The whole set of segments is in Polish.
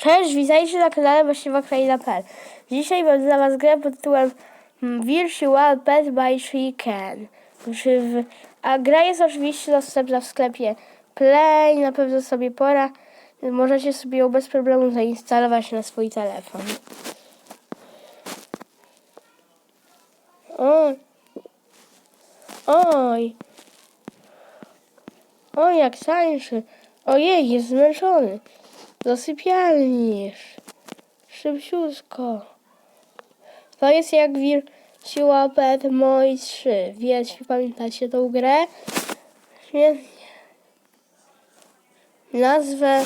Cześć, witajcie na kanale Właściwa Kraina.pl Dzisiaj mam dla Was grę pod tytułem Virtual Pet by Chicken. Znaczy A gra jest oczywiście dostępna w sklepie Play, na pewno sobie pora. Możecie sobie ją bez problemu zainstalować na swój telefon. Oj. Oj. Oj, jak tańczy. Ojej, jest zmęczony. Do sypialni. Szybciutko. To jest jak Virtua Pet Moi 3. Wiecie, pamiętacie tą grę? Świetnie. Nazwę...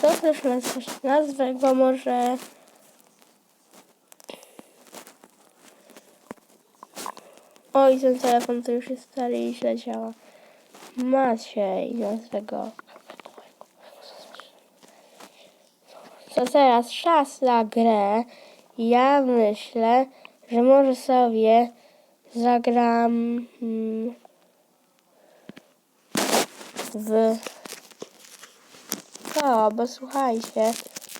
Co też? Nazwę go może... Oj, ten telefon to już jest stary i źle działa. Maciej, nazwę go. To teraz czas na grę. Ja myślę, że może sobie zagram mm, w to, bo słuchajcie,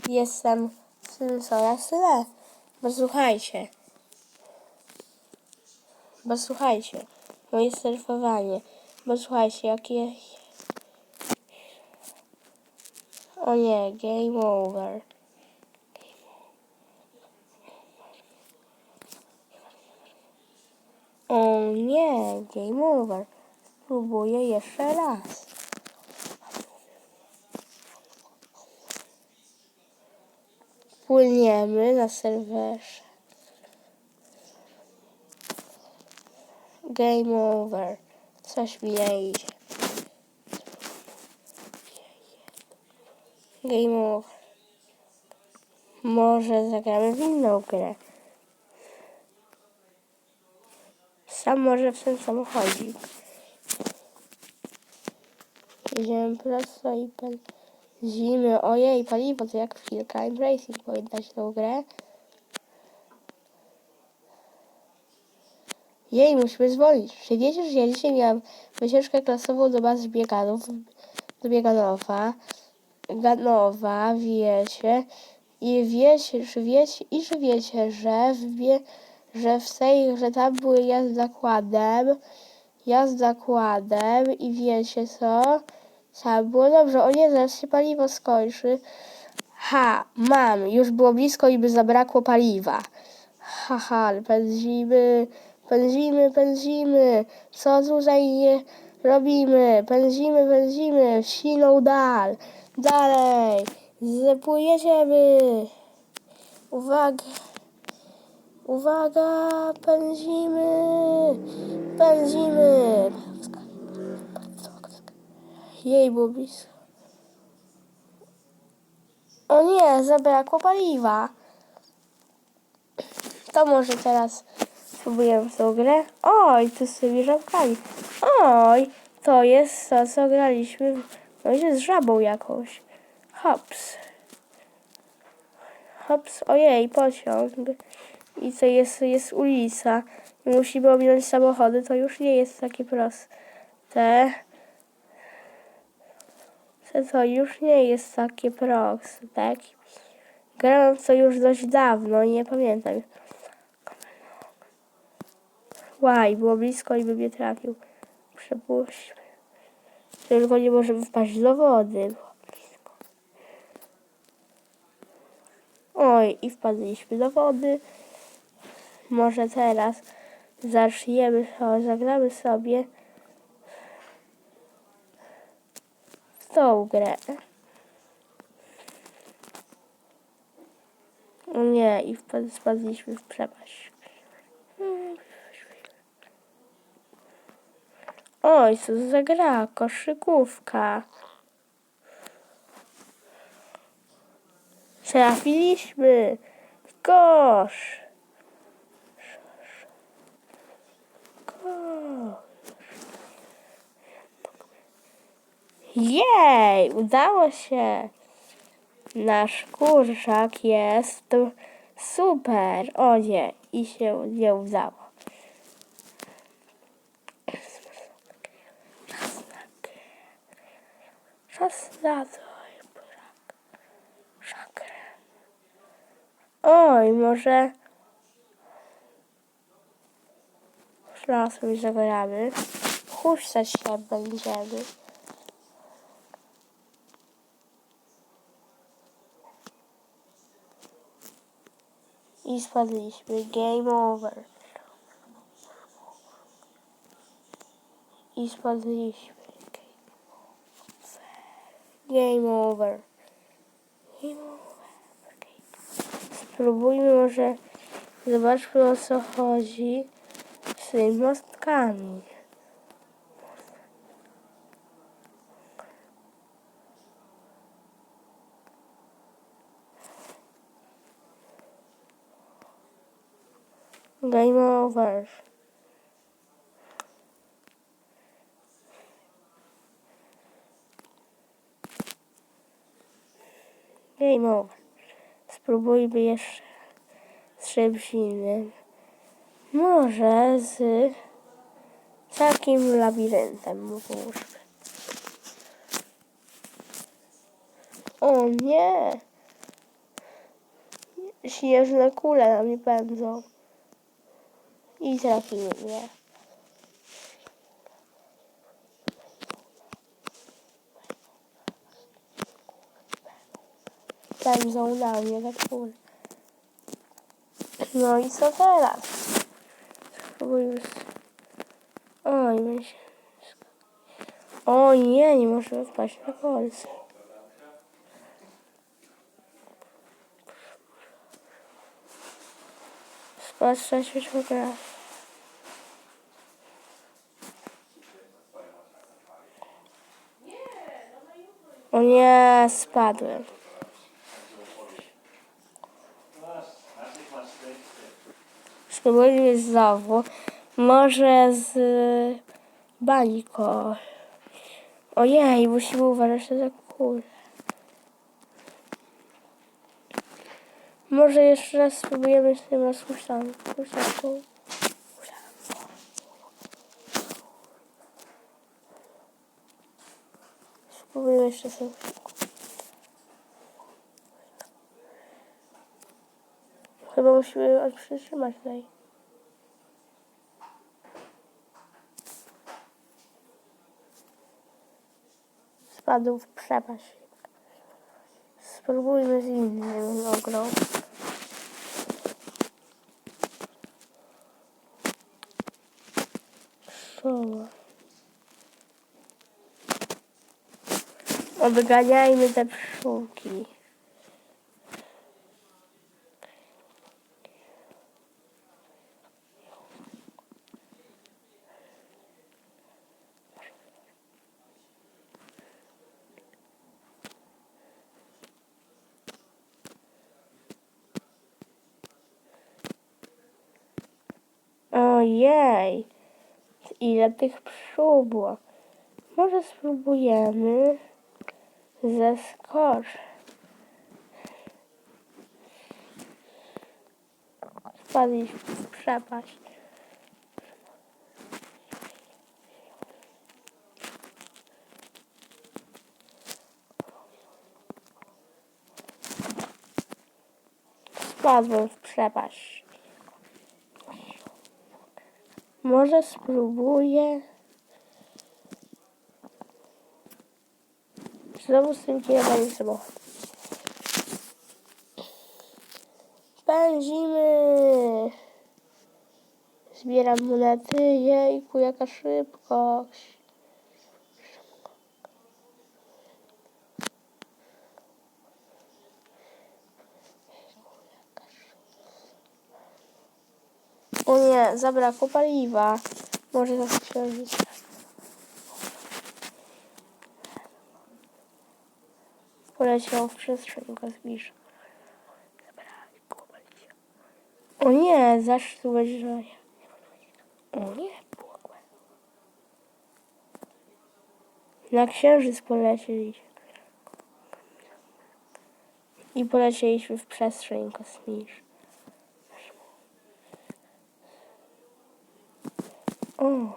jestem sensora syle. Bo słuchajcie, bo słuchajcie, moje surfowanie, bo słuchajcie, jakie... O nie, game over. O nie, game over. Spróbuję jeszcze raz. Płyniemy na serwerze. Game over. Coś idzie. Game over. Może zagramy w inną grę. Sam może w ten samochodzik. Jedziemy prosto i pędzimy. Ojej, paliwo to jak w Hill Climb Racing. Pamiętacie tą grę? Jej, musimy zwolnić. Czy wiecie, że ja dzisiaj miałam wycieczkę klasową do bazy bieganów, do Bieganowa, Ganowa, wiecie, i wiecie, że wiecie, i że wiecie, że w, bie, że w tej, że tam były jazda kładem, jazda i wiecie co? Tam było dobrze, o nie, zaraz się paliwo skończy. Ha, mam, już było blisko i by zabrakło paliwa. Haha, pędzimy, pędzimy, pędzimy. Co tutaj nie robimy? Pędzimy, pędzimy, w siną dal. Dalej, zapłyniemy. Uwaga, uwaga, pędzimy, pędzimy. Jej, było. O nie, zabrakło paliwa. To może teraz spróbujemy tą grę. Oj, to z tymi żabkami. Oj, to jest to, co graliśmy. No jest z żabą jakąś. Hops. Hops, ojej, pociąg. I to jest, jest ulica. I musimy ominąć samochody, to już nie jest takie proste. To, już nie jest takie proste, tak? Grałem w to już dość dawno, nie pamiętam. Łaj, było blisko i by mnie trafił. Przepuśćmy. Tylko nie możemy wpaść do wody. Było blisko. Oj, i wpadliśmy do wody. Może teraz zaczniemy, o, zagramy sobie w tą grę. O nie, i wpad- spadliśmy w przepaść. Oj, co za gra, koszykówka. Trafiliśmy w kosz. Jej, udało się. Nasz kurczak jest super. O nie, i się nie udało. Czas na to. Szak. Oj, może... Teraz sobie zagramy. Huśtać się będziemy. I spadliśmy. Game over. I spadliśmy. Game over. Game over. Spróbujmy może... Zobaczmy o co chodzi z tymi mostkami. Game over. Game over. Spróbujmy jeszcze z czymś innym. Może z takim labiryntem włóżmy. O nie! Śnieżne kule na mnie pędzą. I trafimy mnie. Pędzą na mnie te kule. No i co teraz? Spróbuję... Oj, myślę... O nie, nie możemy wpaść na kolce. Spatrzę się człowieka. O nie, spadłem. Spróbujmy znowu. Może z bańką. Ojej, musimy uważać na kulę. Może jeszcze raz spróbujemy z tym rozpuszczanką. Spróbujemy jeszcze sobie. Chyba musimy przytrzymać tutaj. Spadł w przepaść. Spróbujmy z innym ogrą. Szoła. Odganiajmy te pszczółki. Ojej, ile tych pszczół było. Może spróbujemy zeskocz. Spadliśmy w przepaść. Spadłem w przepaść. Może spróbuję. Znowu z tym kierowaniem samochodu. Pędzimy. Zbieram monety. Jejku, jaka szybkość. O zabrakło paliwa. Może zaskoczyć. Poleciał w przestrzeń kosmiczną. Zabrakło paliwa. O nie, zaszło będzie. O nie, błogłem. Na księżyc polecieliśmy. I polecieliśmy w przestrzeń kosmiczną. O!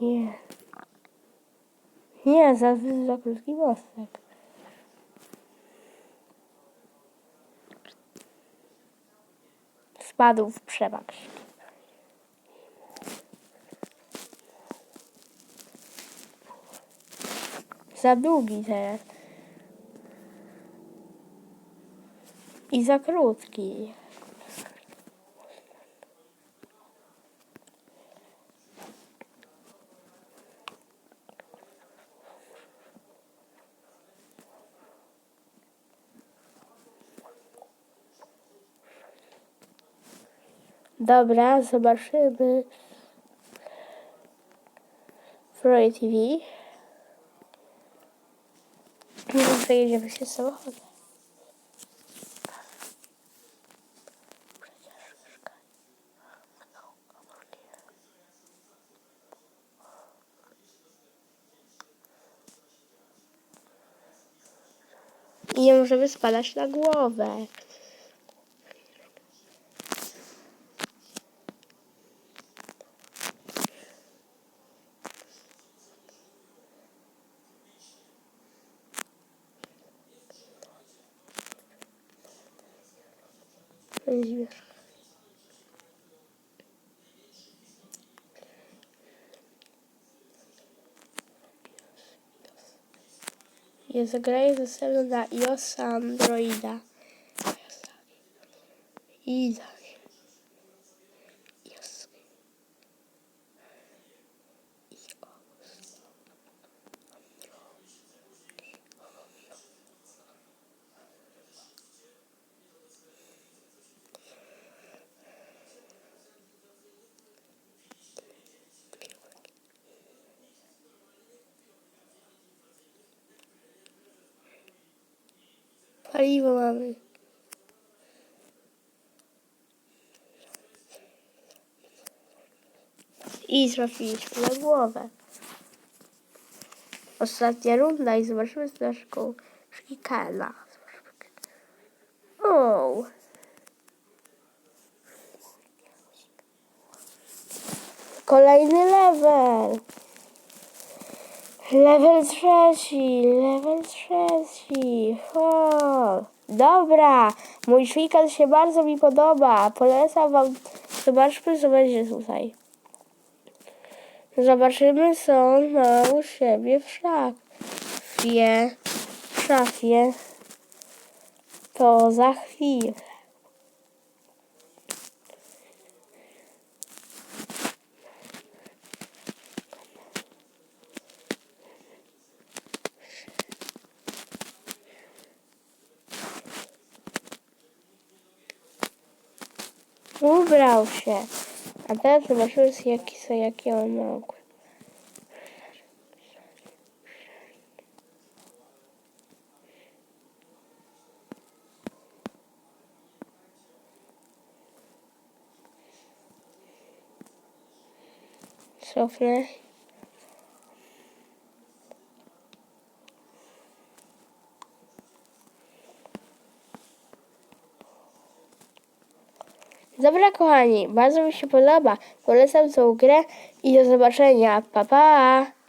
Nie. Nie, za, za krótki mostek. Spadł w przepaść. Za długi teraz. I za krótki. Dobra, zobaczymy. Freud TV. Może przejedziemy się samochodem. Możemy spadać na głowę. Jest zagraje ze mną na iOS Androida. I Paliwo mamy. I trafiliśmy na głowę. Ostatnia runda i zobaczymy z naszą szkikana. O! Kolejny level. Level trzeci, level trzeci. O, dobra, mój szwikan się bardzo mi podoba. Polecam wam. Zobaczmy, co będzie tutaj. Zobaczymy, co ma u siebie w szafie. W szafie. To za chwilę. Ubrał się. A teraz zobaczymy, jaki są, jakie on ma ogół. Cofnę. Dobra, kochani, bardzo mi się podoba. Polecam tą grę i do zobaczenia. Pa, pa!